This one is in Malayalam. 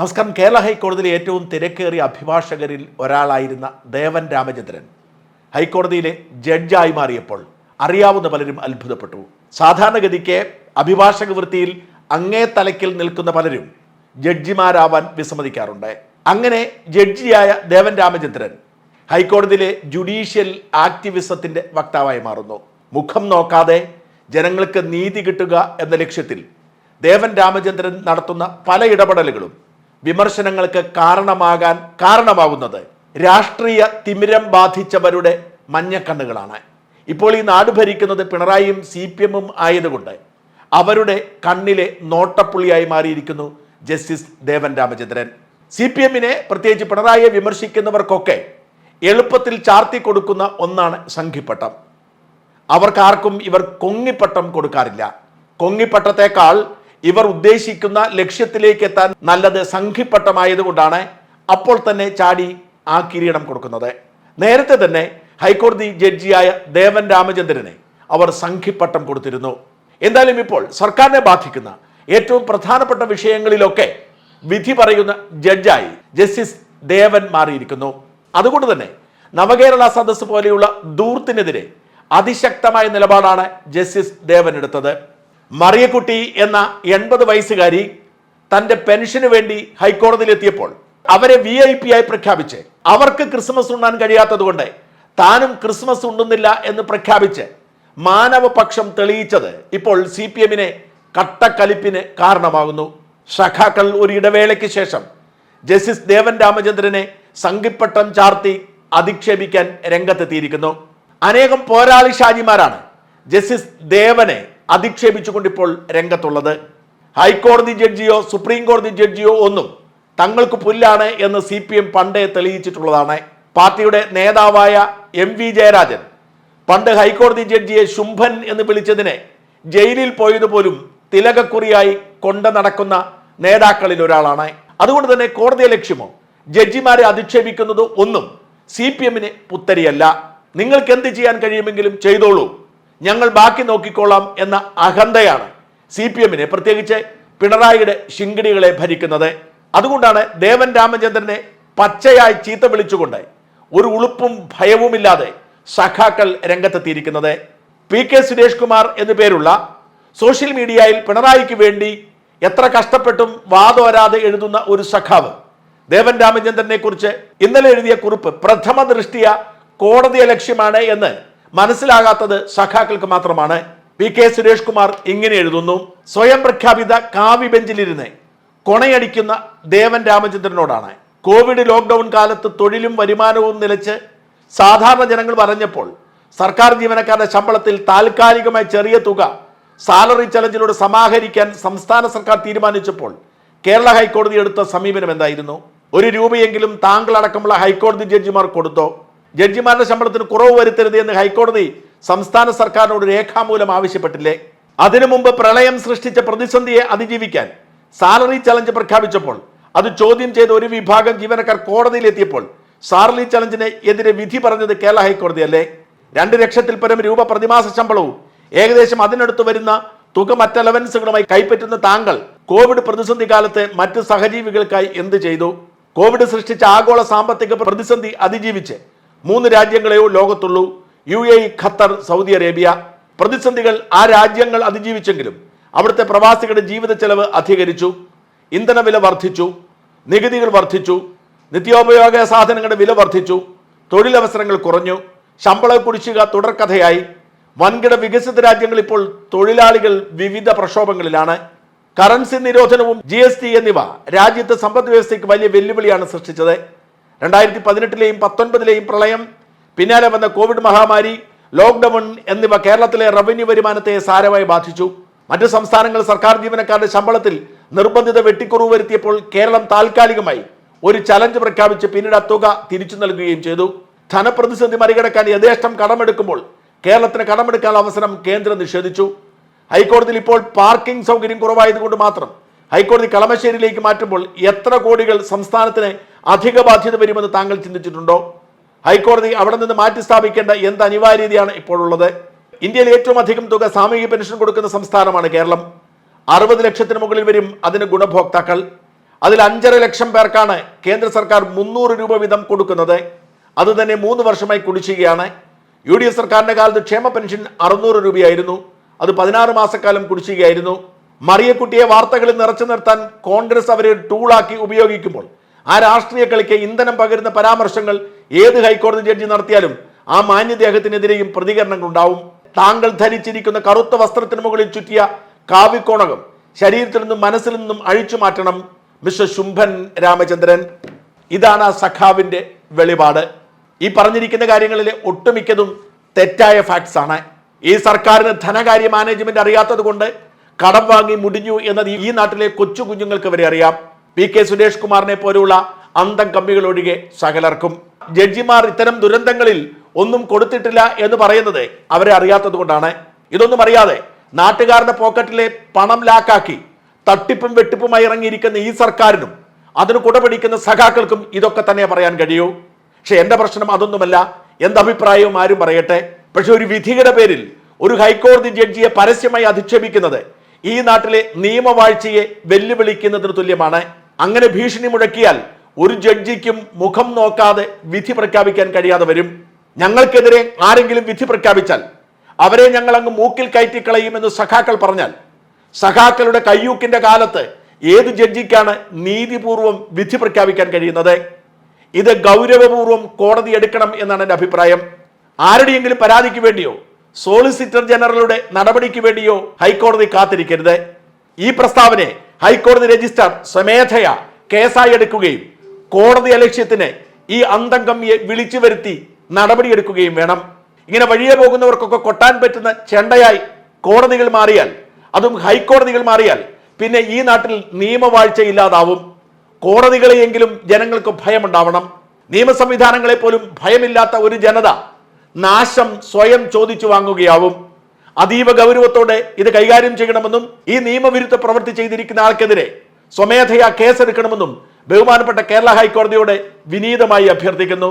നമസ്കാരം. കേരള ഹൈക്കോടതിയിലെ ഏറ്റവും തിരക്കേറിയ അഭിഭാഷകരിൽ ഒരാളായിരുന്ന ദേവൻ രാമചന്ദ്രൻ. ഹൈക്കോടതിയിലെ ജഡ്ജായി മാറിയപ്പോൾ അറിയാവുന്ന പലരും അത്ഭുതപ്പെട്ടു. സാധാരണഗതിക്ക് അഭിഭാഷക വൃത്തിയിൽ അങ്ങേ തലയ്ക്കിൽ നിൽക്കുന്ന പലരും ജഡ്ജിമാരാവാൻ വിസമ്മതിക്കാറുണ്ട്. അങ്ങനെ ജഡ്ജിയായ ദേവൻ രാമചന്ദ്രൻ ഹൈക്കോടതിയിലെ ജുഡീഷ്യൽ ആക്ടിവിസത്തിന്റെ വക്താവായി മാറുന്നു. മുഖം നോക്കാതെ ജനങ്ങൾക്ക് നീതി കിട്ടുക എന്ന ലക്ഷ്യത്തിൽ ദേവൻ രാമചന്ദ്രൻ നടത്തുന്ന പല ഇടപെടലുകളും വിമർശനങ്ങൾക്ക് കാരണമാകാൻ കാരണമാകുന്നത് രാഷ്ട്രീയ തിമിരം ബാധിച്ചവരുടെ മഞ്ഞക്കണ്ണുകളാണ്. ഇപ്പോൾ ഈ നാട് ഭരിക്കുന്നത് പിണറായിയും സി പി എമ്മും ആയതുകൊണ്ട് അവരുടെ കണ്ണിലെ നോട്ടപ്പുള്ളിയായി മാറിയിരിക്കുന്നു justice Devan Ramachandran. C P എമ്മിനെ പ്രത്യേകിച്ച് പിണറായിയെ വിമർശിക്കുന്നവർക്കൊക്കെ എളുപ്പത്തിൽ ചാർത്തി കൊടുക്കുന്ന ഒന്നാണ് സംഘിപ്പട്ടം. അവർക്കാർക്കും ഇവർ കൊങ്ങിപ്പട്ടം കൊടുക്കാറില്ല. കൊങ്ങിപ്പട്ടത്തേക്കാൾ ഇവർ ഉദ്ദേശിക്കുന്ന ലക്ഷ്യത്തിലേക്ക് എത്താൻ നല്ലത് സംഘിപ്പട്ടമായതുകൊണ്ടാണ് അപ്പോൾ തന്നെ ചാടി ആ കിരീടം കൊടുക്കുന്നത്. നേരത്തെ തന്നെ ഹൈക്കോടതി ജഡ്ജിയായ ദേവൻ രാമചന്ദ്രനെ അവർ സംഘിപ്പട്ടം കൊടുത്തിരുന്നു. എന്തായാലും ഇപ്പോൾ സർക്കാരിനെ ബാധിക്കുന്ന ഏറ്റവും പ്രധാനപ്പെട്ട വിഷയങ്ങളിലൊക്കെ വിധി പറയുന്ന ജഡ്ജായി ജസ്റ്റിസ് ദേവൻ മാറിയിരിക്കുന്നു. അതുകൊണ്ട് തന്നെ നവകേരള സദസ് പോലെയുള്ള ദൂർത്തിനെതിരെ അതിശക്തമായ നിലപാടാണ് ജസ്റ്റിസ് ദേവൻ എടുത്തത്. മറിയക്കുട്ടി എന്ന എൺപത് വയസ്സുകാരി തന്റെ പെൻഷന് വേണ്ടി ഹൈക്കോടതിയിൽ എത്തിയപ്പോൾ അവരെ വി ഐ പി ആയി പ്രഖ്യാപിച്ച് അവർക്ക് ക്രിസ്മസ് ഉണ്ണാൻ കഴിയാത്തതുകൊണ്ട് താനും ക്രിസ്മസ് ഉണ്ണുന്നില്ല എന്ന് പ്രഖ്യാപിച്ച് മാനവപക്ഷം തെളിയിച്ചത് ഇപ്പോൾ സി പി എമ്മിനെ കട്ടക്കലിപ്പിന് കാരണമാകുന്നു. ഷഖാക്കൾ ഒരു ഇടവേളയ്ക്ക് ശേഷം ജസ്റ്റിസ് ദേവൻ രാമചന്ദ്രനെ സംഘിപ്പട്ടം ചാർത്തി അധിക്ഷേപിക്കാൻ രംഗത്തെത്തിയിരിക്കുന്നു. അനേകം പോരാളി ഷാജിമാരാണ് ജസ്റ്റിസ് ദേവനെ അധിക്ഷേപിച്ചുകൊണ്ട് ഇപ്പോൾ രംഗത്തുള്ളത്. ഹൈക്കോടതി ജഡ്ജിയോ സുപ്രീം കോടതി ജഡ്ജിയോ ഒന്നും തങ്ങൾക്ക് പുല്ലാണ് എന്ന് സി പി എം പണ്ടേ തെളിയിച്ചിട്ടുള്ളതാണ്. പാർട്ടിയുടെ നേതാവായ എം വി ജയരാജൻ പണ്ട് ഹൈക്കോടതി ജഡ്ജിയെ ശുംഭൻ എന്ന് വിളിച്ചതിനെ ജയിലിൽ പോയതുപോലും തിലകക്കുറിയായി കൊണ്ട നടക്കുന്ന നേതാക്കളിൽ ഒരാളാണ്. അതുകൊണ്ട് തന്നെ കോടതിയെ ലക്ഷ്യമോ ജഡ്ജിമാരെ അധിക്ഷേപിക്കുന്നത് ഒന്നും സി പി എമ്മിന് പുത്തരിയല്ല. നിങ്ങൾക്ക് എന്ത് ചെയ്യാൻ കഴിയുമെങ്കിലും ചെയ്തോളൂ. ഞങ്ങൾ ബാക്കി നോക്കിക്കോളാം എന്ന അഹന്തയാണ് സി പി എമ്മിനെ പ്രത്യേകിച്ച് പിണറായിയുടെ ശിങ്കിടികളെ ഭരിക്കുന്നത്. അതുകൊണ്ടാണ് ദേവൻ രാമചന്ദ്രനെ പച്ചയായി ചീത്ത വിളിച്ചുകൊണ്ട് ഒരു ഉളുപ്പും ഭയവുമില്ലാതെ സഖാക്കൾ രംഗത്തെത്തിയിരിക്കുന്നത്. പി കെ സുരേഷ് കുമാർ എന്നു പേരുള്ള സോഷ്യൽ മീഡിയയിൽ പിണറായിക്ക് വേണ്ടി എത്ര കഷ്ടപ്പെട്ടും വാതോരാതെ എഴുതുന്ന ഒരു സഖാവ്. ദേവൻ രാമചന്ദ്രനെ കുറിച്ച് ഇന്നലെ എഴുതിയ കുറിപ്പ് പ്രഥമ ദൃഷ്ടിയ കോടതിയെ ലക്ഷ്യമാണ് എന്ന് മനസ്സിലാകാത്തത് സഖാക്കൾക്ക് മാത്രമാണ്. പി കെ സുരേഷ് കുമാർ ഇങ്ങനെ എഴുതുന്നു സ്വയം പ്രഖ്യാപിത കാവി ബെഞ്ചിലിരുന്ന് കൊണയടിക്കുന്ന ദേവൻ രാമചന്ദ്രനോടാണ്. കോവിഡ് ലോക്ക്ഡൌൺ കാലത്ത് തൊഴിലും വരുമാനവും നിലച്ച് സാധാരണ ജനങ്ങൾ പറഞ്ഞപ്പോൾ സർക്കാർ ജീവനക്കാരുടെ ശമ്പളത്തിൽ താൽക്കാലികമായി ചെറിയ തുക സാലറി ചലഞ്ചിലൂടെ സമാഹരിക്കാൻ സംസ്ഥാന സർക്കാർ തീരുമാനിച്ചപ്പോൾ കേരള ഹൈക്കോടതി എടുത്ത സമീപനം എന്തായിരുന്നു? ഒരു രൂപയെങ്കിലും താങ്കൾ താങ്കളടക്കമുള്ള ഹൈക്കോടതി ജഡ്ജിമാർ കൊടുത്തോ? ജഡ്ജിമാരുടെ ശമ്പളത്തിന് കുറവ് വരുത്തരുത് എന്ന് ഹൈക്കോടതി സംസ്ഥാന സർക്കാരിനോട് രേഖാമൂലം ആവശ്യപ്പെട്ടില്ലേ? അതിനു മുമ്പ് പ്രളയം സൃഷ്ടിച്ച പ്രതിസന്ധിയെ അതിജീവിക്കാൻ സാലറി ചലഞ്ച് പ്രഖ്യാപിച്ചപ്പോൾ അത് ചോദ്യം ചെയ്ത ഒരു വിഭാഗം ജീവനക്കാർ കോടതിയിലെത്തിയപ്പോൾ സാലറി ചലഞ്ചിന് എതിരെ വിധി പറഞ്ഞത് കേരള ഹൈക്കോടതി അല്ലേ രണ്ട് ലക്ഷത്തിൽ പരം രൂപ പ്രതിമാസ ശമ്പളവും ഏകദേശം അതിനടുത്ത് വരുന്ന തുക മറ്റ് അലവൻസുകളുമായി കൈപ്പറ്റുന്ന താങ്കൾ കോവിഡ് പ്രതിസന്ധി കാലത്ത് മറ്റ് സഹജീവികൾക്കായി എന്ത് ചെയ്തു? കോവിഡ് സൃഷ്ടിച്ച ആഗോള സാമ്പത്തിക പ്രതിസന്ധി അതിജീവിച്ച് മൂന്ന് രാജ്യങ്ങളെയോ ലോകത്തുള്ളൂ. U A Qatar Saudi Arabia. പ്രതിസന്ധികൾ ആ രാജ്യങ്ങൾ അതിജീവിച്ചെങ്കിലും അവിടുത്തെ പ്രവാസികളുടെ ജീവിത ചെലവ് അധികരിച്ചു. ഇന്ധനവില വർദ്ധിച്ചു. നികുതികൾ വർദ്ധിച്ചു. നിത്യോപയോഗ സാധനങ്ങളുടെ വില വർദ്ധിച്ചു. തൊഴിലവസരങ്ങൾ കുറഞ്ഞു. ശമ്പള കുടിശ്ശിക തുടർക്കഥയായി. വൻകിട വികസിത രാജ്യങ്ങൾ ഇപ്പോൾ തൊഴിലാളികൾ വിവിധ പ്രക്ഷോഭങ്ങളിലാണ്. കറൻസി നിരോധനവും ജി എന്നിവ രാജ്യത്തെ സമ്പദ് വ്യവസ്ഥയ്ക്ക് വലിയ വെല്ലുവിളിയാണ് സൃഷ്ടിച്ചത്. രണ്ടായിരത്തി പതിനെട്ടിലെയും പത്തൊൻപതിലെയും പ്രളയം പിന്നാലെ വന്ന കോവിഡ് മഹാമാരി ലോക്ക്ഡൌൺ എന്നിവ കേരളത്തിലെ റവന്യൂ വരുമാനത്തെ സാരമായി ബാധിച്ചു. മറ്റ് സംസ്ഥാനങ്ങൾ സർക്കാർ ജീവനക്കാരുടെ ശമ്പളത്തിൽ നിർബന്ധിത വെട്ടിക്കുറവ് വരുത്തിയപ്പോൾ കേരളം താൽക്കാലികമായി ഒരു ചലഞ്ച് പ്രഖ്യാപിച്ച് പിന്നീട് ആ തുക തിരിച്ചു നൽകുകയും ചെയ്തു. ധനപ്രതിസന്ധി മറികടക്കാൻ യഥേഷ്ടം കടമെടുക്കുമ്പോൾ കേരളത്തിന് കടമെടുക്കാനുള്ള അവസരം കേന്ദ്രം നിഷേധിച്ചു. ഹൈക്കോടതിയിൽ ഇപ്പോൾ പാർക്കിംഗ് സൗകര്യം കുറവായതുകൊണ്ട് മാത്രം ഹൈക്കോടതി കളമശ്ശേരിയിലേക്ക് മാറ്റുമ്പോൾ എത്ര കോടികൾ സംസ്ഥാനത്തിന് അധിക ബാധ്യത വരുമെന്ന് താങ്കൾ ചിന്തിച്ചിട്ടുണ്ടോ? ഹൈക്കോടതി അവിടെ നിന്ന് മാറ്റി സ്ഥാപിക്കേണ്ട എന്ത് അനിവാര്യതയാണ് ഇപ്പോഴുള്ളത്? ഇന്ത്യയിൽ ഏറ്റവും അധികം തുക സാമൂഹിക പെൻഷൻ കൊടുക്കുന്ന സംസ്ഥാനമാണ് കേരളം. അറുപത് ലക്ഷത്തിന് മുകളിൽ വരും അതിന് ഗുണഭോക്താക്കൾ. അതിൽ അഞ്ചര ലക്ഷം പേർക്കാണ് കേന്ദ്ര സർക്കാർ മുന്നൂറ് രൂപ വീതം കൊടുക്കുന്നത്. അത് തന്നെ മൂന്ന് വർഷമായി കുടിശ്ശികയാണ്. യു ഡി എഫ് സർക്കാരിന്റെ കാലത്ത് ക്ഷേമ പെൻഷൻ അറുന്നൂറ് രൂപയായിരുന്നു. അത് പതിനാറ് മാസക്കാലം കുടിശ്ശികയായിരുന്നു. മറിയക്കുട്ടിയെ വാർത്തകളിൽ നിറച്ചു നിർത്താൻ കോൺഗ്രസ് അവരെ ടൂളാക്കി ഉപയോഗിക്കുമ്പോൾ ആ രാഷ്ട്രീയ കളിക്ക് ഇന്ധനം പകരുന്ന പരാമർശങ്ങൾ ഏത് ഹൈക്കോടതി ജഡ്ജി നടത്തിയാലും ആ മാന്യദേഹത്തിനെതിരെയും പ്രതികരണങ്ങൾ ഉണ്ടാവും. താങ്കൾ ധരിച്ചിരിക്കുന്ന കറുത്ത വസ്ത്രത്തിന് മുകളിൽ ചുറ്റിയ കാവിക്കോണകം ശരീരത്തിൽ നിന്നും മനസ്സിൽ നിന്നും അഴിച്ചു മാറ്റണം മിസ്റ്റർ ശുംഭൻ രാമചന്ദ്രൻ. ഇതാണ് ആ സഖാവിന്റെ വെളിപാട്. ഈ പറഞ്ഞിരിക്കുന്ന കാര്യങ്ങളിലെ ഒട്ടുമിക്കതും തെറ്റായ ഫാക്ട്സ് ആണ്. ഈ സർക്കാരിന് ധനകാര്യ മാനേജ്മെന്റ് അറിയാത്തത് കൊണ്ട് കടം വാങ്ങി മുടിഞ്ഞു എന്നത് ഈ നാട്ടിലെ കൊച്ചു കുഞ്ഞുങ്ങൾക്ക് വരെ അറിയാം. പി കെ സുരേഷ് കുമാറിനെ പോലെയുള്ള അന്തം കമ്മികൾ ഒഴികെ സകലർക്കും. ജഡ്ജിമാർ ഇത്തരം ദുരന്തങ്ങളിൽ ഒന്നും കൊടുത്തിട്ടില്ല എന്ന് പറയുന്നത് അവരെ അറിയാത്തത് കൊണ്ടാണ്. ഇതൊന്നും അറിയാതെ നാട്ടുകാരുടെ പോക്കറ്റിലെ പണം ലാക്കാക്കി തട്ടിപ്പും വെട്ടിപ്പുമായി ഇറങ്ങിയിരിക്കുന്ന ഈ സർക്കാരിനും അതിന് കുടപിടിക്കുന്ന സഖാക്കൾക്കും ഇതൊക്കെ തന്നെ പറയാൻ കഴിയൂ. പക്ഷെ എന്റെ പ്രശ്നം അതൊന്നുമല്ല. എന്തഭിപ്രായവും ആരും പറയട്ടെ. പക്ഷെ ഒരു വിധിയുടെ പേരിൽ ഒരു ഹൈക്കോടതി ജഡ്ജിയെ പരസ്യമായി അധിക്ഷേപിക്കുന്നത് ഈ നാട്ടിലെ നിയമവാഴ്ചയെ വെല്ലുവിളിക്കുന്നതിന് തുല്യമാണ്. അങ്ങനെ ഭീഷണി മുഴക്കിയാൽ ഒരു ജഡ്ജിക്കും മുഖം നോക്കാതെ വിധി പ്രഖ്യാപിക്കാൻ കഴിയാതെ വരും. ഞങ്ങൾക്കെതിരെ ആരെങ്കിലും വിധി പ്രഖ്യാപിച്ചാൽ അവരെ ഞങ്ങൾ അങ്ങ് മൂക്കിൽ കയറ്റിക്കളയുമെന്ന് സഖാക്കൾ പറഞ്ഞാൽ സഖാക്കളുടെ കയ്യൂക്കിന്റെ കാലത്ത് ഏത് ജഡ്ജിക്കാണ് നീതിപൂർവം വിധി പ്രഖ്യാപിക്കാൻ കഴിയുന്നത്? ഇത് ഗൗരവപൂർവം കോടതി എടുക്കണം എന്നാണ് എന്റെ അഭിപ്രായം. ആരുടെയെങ്കിലും പരാതിക്ക് വേണ്ടിയോ സോളിസിറ്റർ ജനറലുടെ നടപടിക്ക് വേണ്ടിയോ ഹൈക്കോടതി കാത്തിരിക്കരുത്. ഈ പ്രസ്താവനയെ ഹൈക്കോടതി രജിസ്ട്രാർ സ്വമേധയാ കേസായി എടുക്കുകയും കോടതി അലക്ഷ്യത്തിന് ഈ അന്തം കമ്മിയെ വിളിച്ചു വരുത്തി നടപടിയെടുക്കുകയും വേണം. ഇങ്ങനെ വഴിയെ പോകുന്നവർക്കൊക്കെ കൊട്ടാൻ പറ്റുന്ന ചെണ്ടയായി കോടതികൾ മാറിയാൽ അതും ഹൈക്കോടതികൾ മാറിയാൽ പിന്നെ ഈ നാട്ടിൽ നിയമവാഴ്ച ഇല്ലാതാവും കോടതികളെയെങ്കിലും ജനങ്ങൾക്ക് ഭയമുണ്ടാവണം. നിയമ സംവിധാനങ്ങളെ പോലും ഭയമില്ലാത്ത ഒരു ജനത നാശം സ്വയം ചോദിച്ചു വാങ്ങുകയാവും. അതീവ ഗൗരവത്തോടെ ഇത് കൈകാര്യം ചെയ്യണമെന്നും ഈ നിയമവിരുദ്ധ പ്രവൃത്തി ചെയ്തിരിക്കുന്ന ആൾക്കെതിരെ സ്വമേധയാ കേസെടുക്കണമെന്നും ബഹുമാനപ്പെട്ട കേരള ഹൈക്കോടതിയോട് വിനീതമായി അഭ്യർത്ഥിക്കുന്നു.